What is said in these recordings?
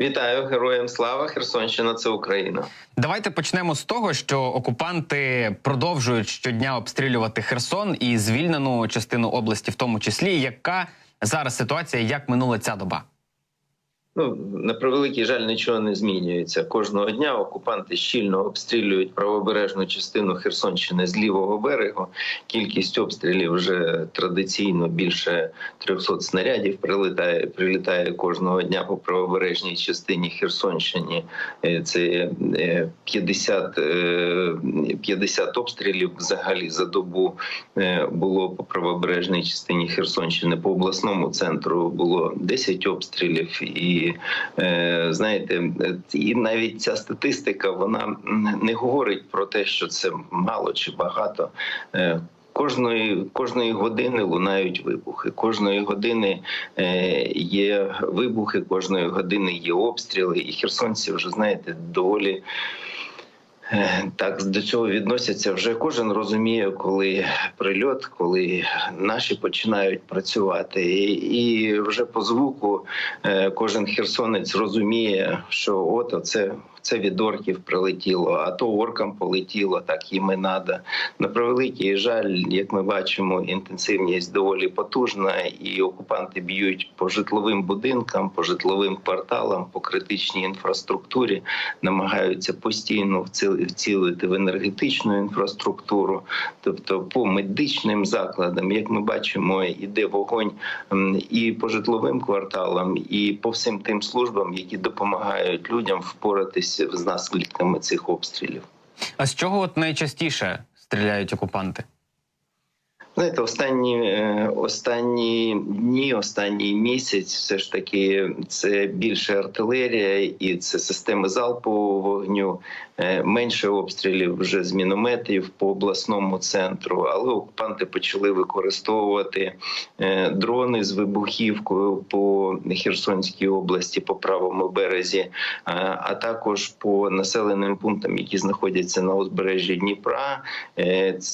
Вітаю героям слава! Херсонщина це Україна. Давайте почнемо з того, що окупанти продовжують щодня обстрілювати Херсон і звільнену частину області, в тому числі. Яка зараз ситуація, як минула ця доба? Ну на превеликий жаль, нічого не змінюється. Кожного дня окупанти щільно обстрілюють правобережну частину Херсонщини з лівого берегу. Кількість обстрілів вже традиційно більше 300 снарядів прилітає прилітає кожного дня по правобережній частині Херсонщини. Е, Це е, 50, е, 50 обстрілів взагалі за добу е, було по правобережній частині Херсонщини. По обласному центру було 10 обстрілів і. Е, знаєте, і навіть ця статистика вона не говорить про те, що це мало чи багато. Е, Кожної кожної години лунають вибухи. Кожної години е, є вибухи, кожної години є обстріли, і херсонці вже знаєте доволі. Так до цього відносяться вже кожен розуміє, коли прильот, коли наші починають працювати, і, і вже по звуку е, кожен херсонець розуміє, що от це. Це від орків прилетіло, а то оркам полетіло, так їм і надо. На превеликий жаль, як ми бачимо, інтенсивність доволі потужна, і окупанти б'ють по житловим будинкам, по житловим кварталам, по критичній інфраструктурі, намагаються постійно вцілити в енергетичну інфраструктуру, тобто по медичним закладам, як ми бачимо, іде вогонь і по житловим кварталам, і по всім тим службам, які допомагають людям впоратися з наслідками цих обстрілів. А з чого от найчастіше стріляють окупанти? Знаєте, останні е, останні дні, останній місяць, все ж таки, це більше артилерія і це системи залпового вогню. Е, Менше обстрілів вже з мінометів по обласному центру, але окупанти почали використовувати е, дрони з вибухівкою по Херсонській області, по правому березі, а також по населеним пунктам, які знаходяться на узбережжі Дніпра,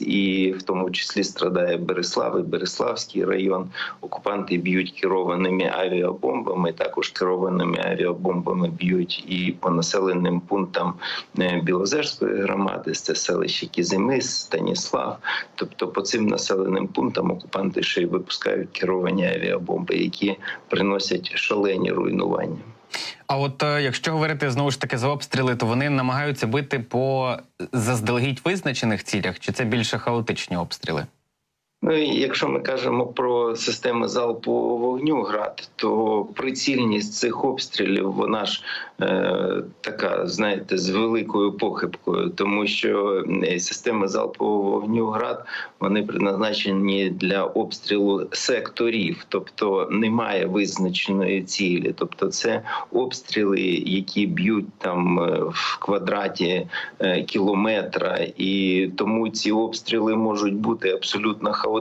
і в тому числі страдає Береслав і Береславський район. Окупанти б'ють керованими авіабомбами. Також керованими авіабомбами б'ють і по населеним пунктам е, Білозерської громади, це селище Кізимис, Станіслав. Тобто, по цим населеним пунктам окупанти ще й випускають керовані авіабомби, які приносять шалені руйнування. А от е, якщо говорити знову ж таки за обстріли, то вони намагаються бити по заздалегідь визначених цілях, чи це більше хаотичні обстріли? Ну і якщо ми кажемо про системи залпового вогню град, то прицільність цих обстрілів вона ж е, така, знаєте, з великою похибкою, тому що е, системи залпового вогню град вони предназначені для обстрілу секторів, тобто немає визначеної цілі, тобто це обстріли, які б'ють там е, в квадраті е, кілометра, і тому ці обстріли можуть бути абсолютно хаотичними.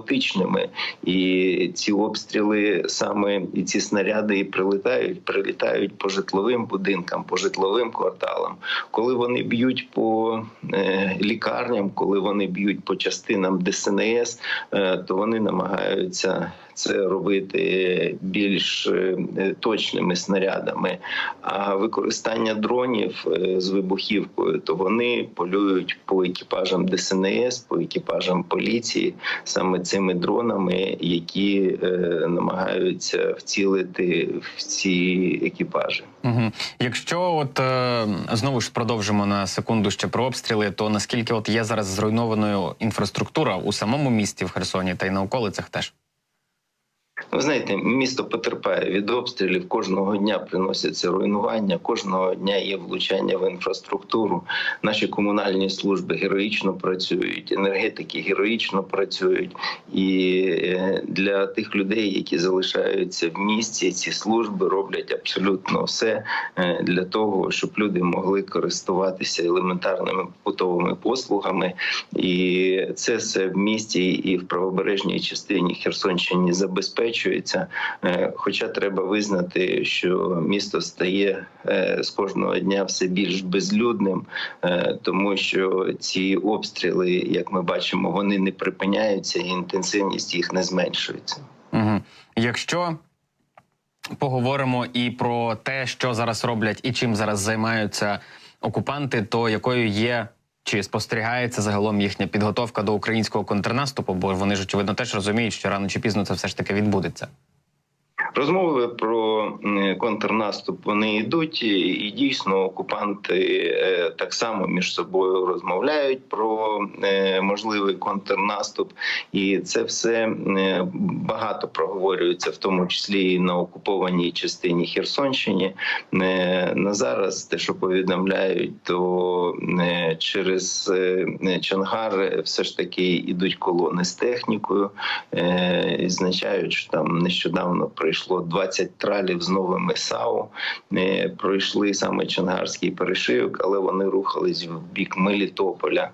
І ці обстріли саме і ці снаряди і прилітають, прилітають по житловим будинкам, по житловим кварталам. Коли вони б'ють по е, лікарням, коли вони б'ють по частинам ДСНС, е, то вони намагаються. Це робити більш е, точними снарядами. А використання дронів з вибухівкою, то вони полюють по екіпажам ДСНС, по екіпажам поліції, саме цими дронами, які е, намагаються вцілити в ці екіпажі. Угу. Якщо от е, знову ж продовжимо на секунду ще про обстріли, то наскільки от є зараз зруйнованою інфраструктура у самому місті в Херсоні та й на околицях теж? Ви знаєте, місто потерпає від обстрілів. Кожного дня приносяться руйнування, кожного дня є влучання в інфраструктуру. Наші комунальні служби героїчно працюють, енергетики героїчно працюють. І е, для тих людей, які залишаються в місті, ці служби роблять абсолютно все е, для того, щоб люди могли користуватися елементарними побутовими послугами. І це все в місті і в правобережній частині Херсонщини забезпечується. Е, Хоча треба визнати, що місто стає е, з кожного дня все більш безлюдним, е, тому що ці обстріли, як ми бачимо, вони не припиняються, і інтенсивність їх не зменшується. Угу. Якщо поговоримо і про те, що зараз роблять і чим зараз займаються окупанти, то якою є. Чи спостерігається загалом їхня підготовка до українського контрнаступу? Бо вони ж очевидно теж розуміють, що рано чи пізно це все ж таки відбудеться. Розмови про контрнаступ вони йдуть, і дійсно окупанти е, так само між собою розмовляють про е, можливий контрнаступ, і це все багато проговорюється, в тому числі і на окупованій частині Херсонщині. Е, На зараз те, що повідомляють, то через Чонгар все ж таки йдуть колони з технікою, і означають, що там нещодавно прийшло 20 тралів з новими САУ. Е, Пройшли саме Чонгарський перешийок, але вони рухались в бік Мелітополя.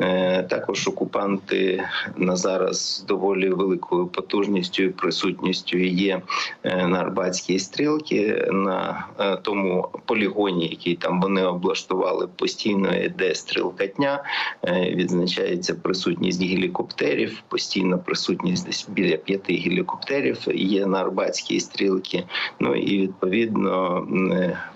Е, Також окупанти на зараз з доволі великою потужністю і присутністю є е, на Арбатській стрілці на тому полігоні, який там вони облаштували постійно йде стрілкатня. Відзначається присутність гелікоптерів, постійна присутність десь біля п'яти гелікоптерів є на Арбатській стрілці. Ну і відповідно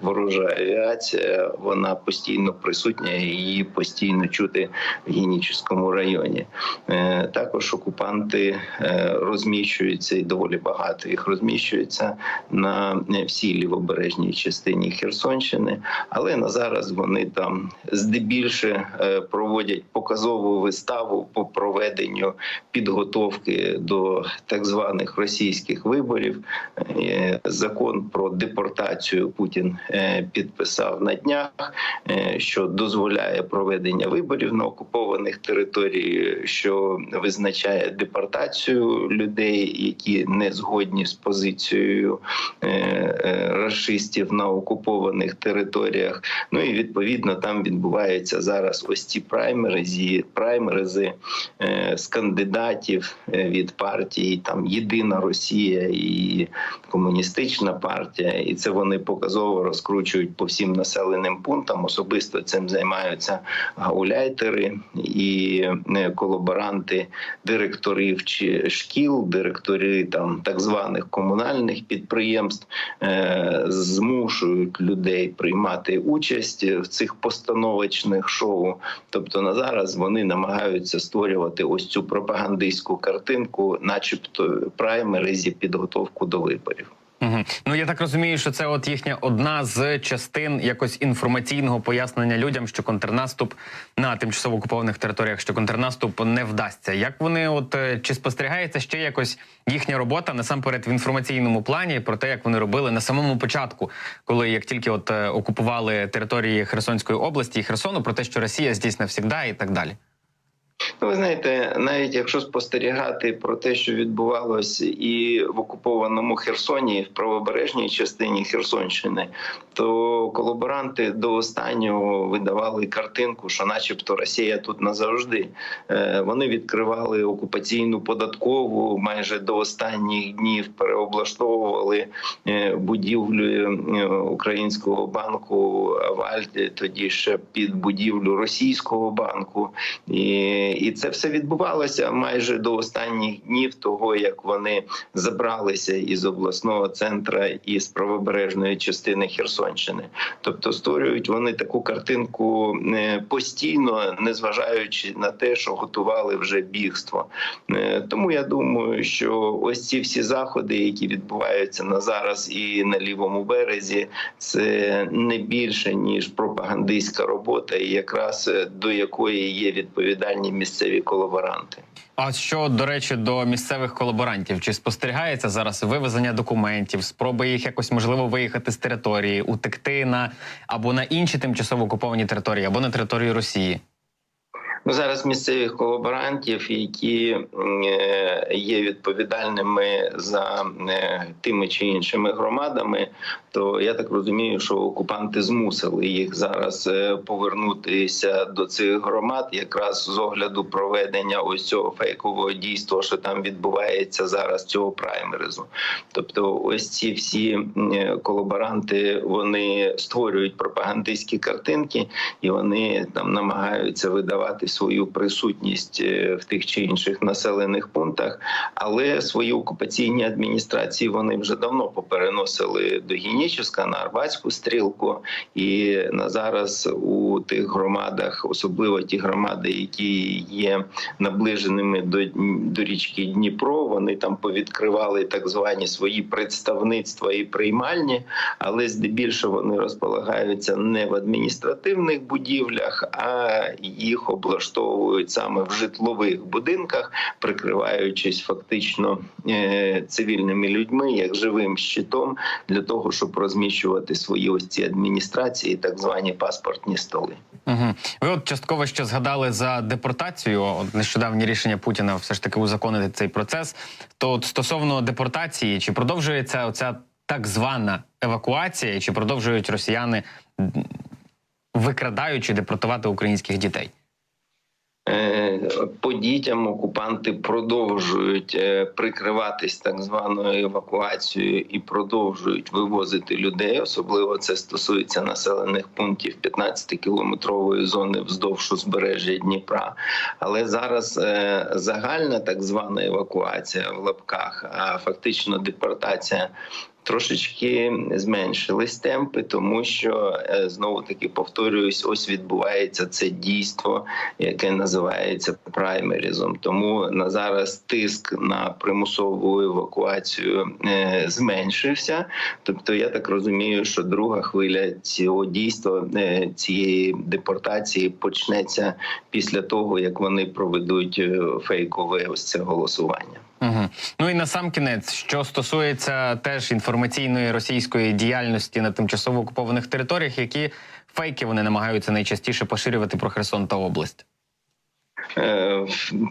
ворожа авіація вона постійно присутня її постійно чути в Генічеському районі. Е, Також окупанти е, розміщуються і доволі багато їх розміщується на е, всій лівобережній частині Херсонщини, але на зараз вони там здебільше проводять показову виставу по проведенню підготовки до так званих російських виборів. Е, Закон про депортацію Путін е, підписав на днях, е, що дозволяє проведення виборів на окупованих територіях, що визначає депортацію людей, які не згодні з позицією расистів на окупованих територіях. Ну і відповідно там відбуваються зараз ось ці праймеризі, праймеризи е, з кандидатів від партії, там Єдина Росія і комуністична партія, і це вони показово розкручують по всім населеним пунктам. Особисто цим займаються гауляйтери і е, колаборанти директорів чи шкіл, директори там так званих комунальних підприємств е, змушують людей приймати участь в цих постановочних шоу. Тобто на зараз вони намагаються створювати ось цю пропагандистську картинку, начебто праймеризі підготовку до виборів. Угу. Ну я так розумію, що це от їхня одна з частин якось інформаційного пояснення людям, що контрнаступ на тимчасово окупованих територіях, що контрнаступ не вдасться. Як вони, от е, чи спостерігається ще якось їхня робота насамперед в інформаційному плані про те, як вони робили на самому початку, коли як тільки от е, окупували території Херсонської області і Херсону, про те, що Росія здесь навсігда і так далі. Ну, ви знаєте, навіть якщо спостерігати про те, що відбувалося і в окупованому Херсоні, в правобережній частині Херсонщини, то колаборанти до останнього видавали картинку, що, начебто, Росія тут назавжди. Е, Вони відкривали окупаційну податкову майже до останніх днів, переоблаштовували е, будівлю е, українського банку Авальт, тоді ще під будівлю російського банку. І і це все відбувалося майже до останніх днів того, як вони забралися із обласного центра і з правобережної частини Херсонщини. Тобто створюють вони таку картинку е, постійно, незважаючи на те, що готували вже бігство. Е, Тому я думаю, що ось ці всі заходи, які відбуваються на зараз і на лівому березі, це не більше ніж пропагандистська робота, і якраз е, до якої є відповідальні місцеві колаборанти. А що до речі, до місцевих колаборантів чи спостерігається зараз вивезення документів, спроби їх якось можливо виїхати з території, утекти на або на інші тимчасово окуповані території, або на території Росії? Ну, зараз місцевих колаборантів, які е, є відповідальними за е, тими чи іншими громадами, то я так розумію, що окупанти змусили їх зараз е, повернутися до цих громад, якраз з огляду проведення ось цього фейкового дійства, що там відбувається зараз цього праймеризу. Тобто, ось ці всі колаборанти вони створюють пропагандистські картинки і вони там намагаються видавати свою присутність е, в тих чи інших населених пунктах, але свої окупаційні адміністрації вони вже давно попереносили до Геніческа на Арбатську стрілку, і на зараз у тих громадах, особливо ті громади, які є наближеними до, до річки Дніпро, вони там повідкривали так звані свої представництва і приймальні, але здебільшого вони розполагаються не в адміністративних будівлях, а їх облаштовують саме в житлових будинках, прикриваючись фактично е, цивільними людьми як живим щитом для того, щоб розміщувати свої ось ці адміністрації, так звані паспортні столи. Угу. Ви от частково ще згадали за депортацію. От нещодавні рішення Путіна все ж таки узаконити цей процес. То от стосовно депортації, чи продовжується оця так звана евакуація, чи продовжують росіяни викрадаючи депортувати українських дітей? Е, По дітям окупанти продовжують е, прикриватись так званою евакуацією і продовжують вивозити людей. Особливо це стосується населених пунктів 15-кілометрової зони вздовж узбережжя Дніпра. Але зараз е, загальна так звана евакуація в лапках, а фактично депортація. Трошечки зменшились темпи, тому що е, знову таки повторююсь, ось відбувається це дійство, яке називається праймерізом. Тому на зараз тиск на примусову евакуацію е, зменшився. Тобто, я так розумію, що друга хвиля цього дійства е, цієї депортації почнеться після того, як вони проведуть фейкове ось це голосування. Угу. Ну і на сам кінець, що стосується теж інформаційної російської діяльності на тимчасово окупованих територіях, які фейки вони намагаються найчастіше поширювати про Херсон та область. Е,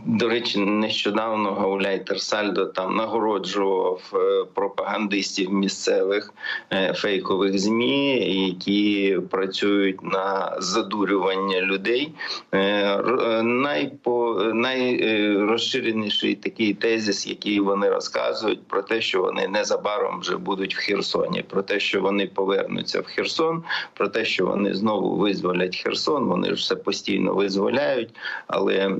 До речі, нещодавно Гауляй Терсальдо там нагороджував е, пропагандистів місцевих е, фейкових змі, які працюють на задурювання людей. Найпо найрозширеніший такий тезис, який вони розказують про те, що вони незабаром вже будуть в Херсоні, про те, що вони повернуться в Херсон, про те, що вони знову визволять Херсон. Вони ж все постійно визволяють, але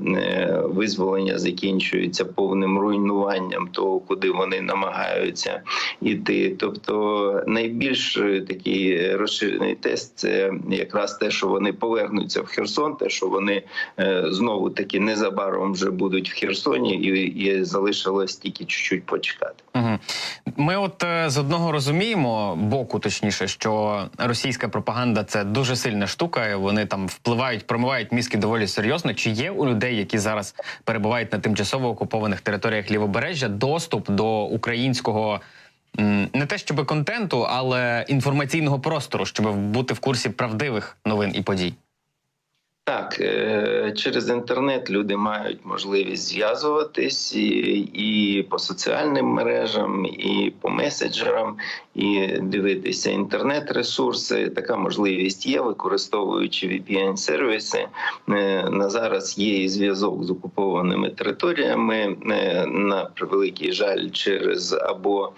визволення закінчується повним руйнуванням того, куди вони намагаються іти. Тобто, найбільш е, такий розширений тест це якраз те, що вони повернуться в Херсон, те, що вони е, знову таки незабаром вже будуть в Херсоні, і, і залишилось тільки чуть-чуть почекати. Ми, от е, з одного розуміємо, боку, точніше, що російська пропаганда це дуже сильна штука. Вони там впливають, промивають мізки доволі серйозно. Чи є у людей, які зараз перебувають на тимчасово окупованих територіях лівобережжя, доступ до українського не те, щоб контенту, але інформаційного простору, щоб бути в курсі правдивих новин і подій? Так, е, через інтернет люди мають можливість зв'язуватись і, і по соціальним мережам, і по меседжерам, і дивитися інтернет-ресурси. Така можливість є, використовуючи VPN-сервіси. Е, На зараз є і зв'язок з окупованими територіями. е, На превеликий жаль, через або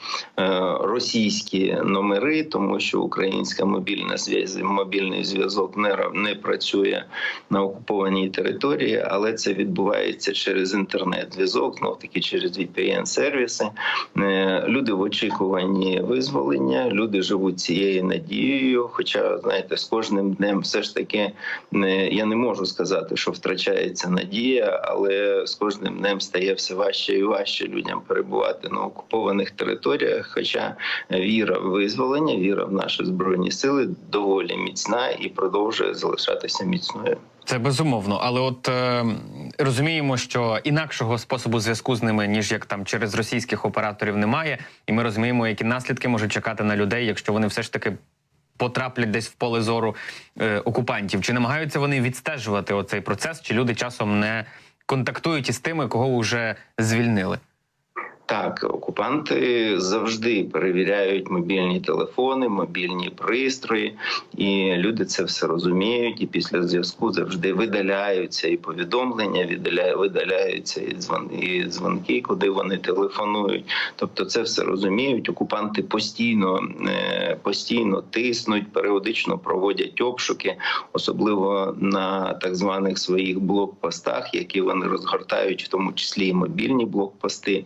російські номери, тому що українська мобільна зв'язь, мобільний зв'язок не не працює на окупованій території, але це відбувається через інтернет-зв'язок, знов таки через VPN-сервіси. Е, Люди в очікуванні визволення, люди живуть цією надією. Хоча, знаєте, з кожним днем все ж таки не я не можу сказати, що втрачається надія, але з кожним днем стає все важче і важче людям перебувати на окупованих територіях. Хоча віра в визволення, віра в наші збройні сили доволі міцна і продовжує залишатися міцною. Це безумовно, але от е, розуміємо, що інакшого способу зв'язку з ними, ніж як там через російських операторів, немає, і ми розуміємо, які наслідки можуть чекати на людей, якщо вони все ж таки потраплять десь в поле зору е, окупантів. Чи намагаються вони відстежувати оцей процес, чи люди часом не контактують із тими, кого вже звільнили? Так, окупанти завжди перевіряють мобільні телефони, мобільні пристрої, і люди це все розуміють. І після зв'язку завжди видаляються і повідомлення, видаля- видаляються і дзвон- і дзвонки, куди вони телефонують. Тобто, це все розуміють. Окупанти постійно е, постійно тиснуть, періодично проводять обшуки, особливо на так званих своїх блокпостах, які вони розгортають, в тому числі і мобільні блокпости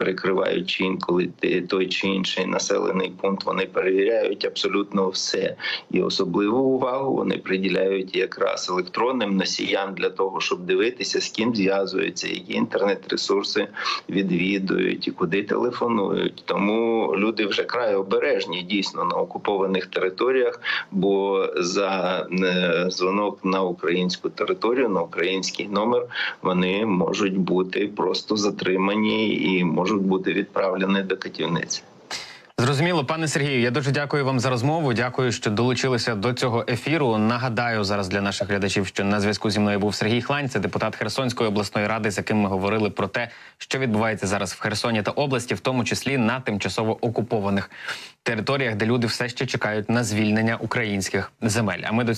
перекриваючи інколи той чи інший населений пункт, вони перевіряють абсолютно все. І особливу увагу вони приділяють якраз електронним носіям для того, щоб дивитися, з ким зв'язуються, які інтернет-ресурси відвідують і куди телефонують. Тому люди вже край обережні дійсно на окупованих територіях, бо за е, дзвонок на українську територію, на український номер, вони можуть бути просто затримані і можуть бути відправлені до катівниці. Зрозуміло, пане Сергію. Я дуже дякую вам за розмову. Дякую, що долучилися до цього ефіру. Нагадаю зараз для наших глядачів, що на зв'язку зі мною був Сергій Хлань, це депутат Херсонської обласної ради, з яким ми говорили про те, що відбувається зараз в Херсоні та області, в тому числі на тимчасово окупованих територіях, де люди все ще чекають на звільнення українських земель. А ми до